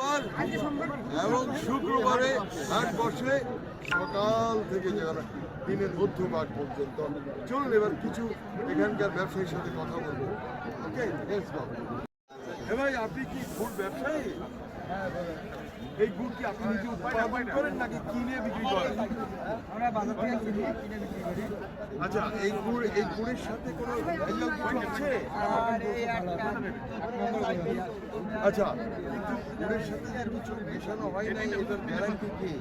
সোমবার এবং শুক্রবারে হাট বসে সকাল থেকে যারা দিনের মধ্যভাগ পর্যন্ত চলুন, এবার কিছু এখানকার ব্যবসায়ীর সাথে কথা বলব। ওকে ভাই, আপনি কি ফুড ব্যবসায়ী? এই গুড় কি আপনি নিজে উৎপাদন করেন নাকি কিনে বিক্রি করেন? আমরা বাজার থেকে কিনে কিনে বিক্রি করি। আচ্ছা এই গুড় এই গুড়ের সাথে কোনো ভেজাল পয়েন্ট আছে আচ্ছা কিন্তু গুড়ের সাথে কিছু মেশানো হয় না এটার গ্যারান্টি কি?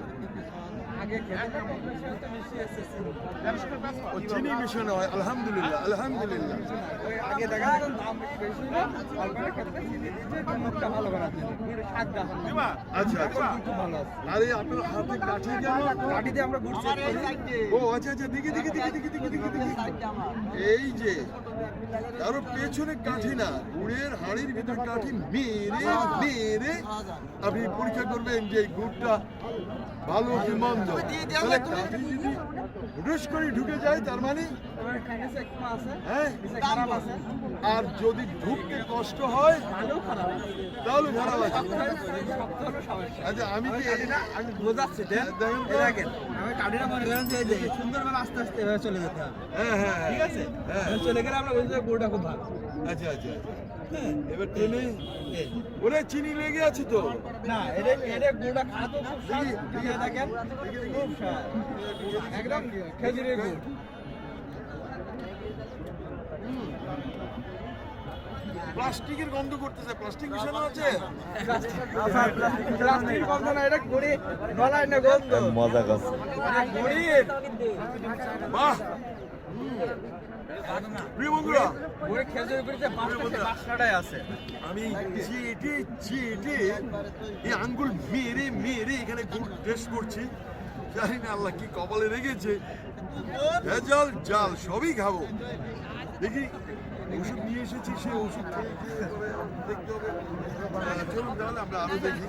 চিনি মেশানো হয় আলহামদুলিল্লাহ আলহামদুলিল্লাহ। আগে দেখা দাম বেশি ভালো আচ্ছা আচ্ছা খুব ভালো আছে। আরে আপনার হাতে কাঠি আমরা ঘুরছি ও আচ্ছা আচ্ছা দিকে দিকে দিকে দিকে দিকে দিকে দিকে। এই যে কারও পেছনে কাঠি না গুড়ের হাড়ির ভিতর কাঠি। মেরে মেরে আপনি পরীক্ষা করবেন যে গুড়টা ভালো কি মন্দ। করে ঢুকে যায় তার মানে? হ্যাঁ? আর যদি ঢুকতে কষ্ট হয় তাহলে খারাপ আছে। আচ্ছা আমি কি আমি বোঝাচ্ছি দেখেন দেখেন আমি কাঠিটা মনে করেন যে সুন্দরভাবে আস্তে আস্তে চলে যেতে হবে। হ্যাঁ হ্যাঁ হ্যাঁ। ঠিক আছে? হ্যাঁ। চলে গেলে আমরা বুঝতে ভালো আচ্ছা আচ্ছা এবার ট্রেনে ওরে চিনি লেগে আছে তো। না এটা এটা গুড়টা খাতো খুব স্বাদ। আছে দেখেন খুব স্বাদ। একদম খেজুরের গুড়। প্লাস্টিকের গন্ধ করতেছে। প্লাস্টিক মিশানো আছে? প্লাস্টিক গন্ধ না এটা গুড়ি। নলায় না গন্ধ? মজা করছে। এটা বাহ! প্রিয় বন্ধুরা গুড়ি খেজুরের গুড়িতে বাসটাই আছে। আমি চেটে চেটে এই আঙ্গুল মেরে মেরে এখানে গুড় টেস্ট করছি জানি না আল্লাহ কি কপালে রেখেছে। ভেজাল জাল সবই খাব। দেখি ওষুধ নিয়ে এসেছি সে ওষুধ দেখতে হবে। চলুন তাহলে আমরা আরও দেখি।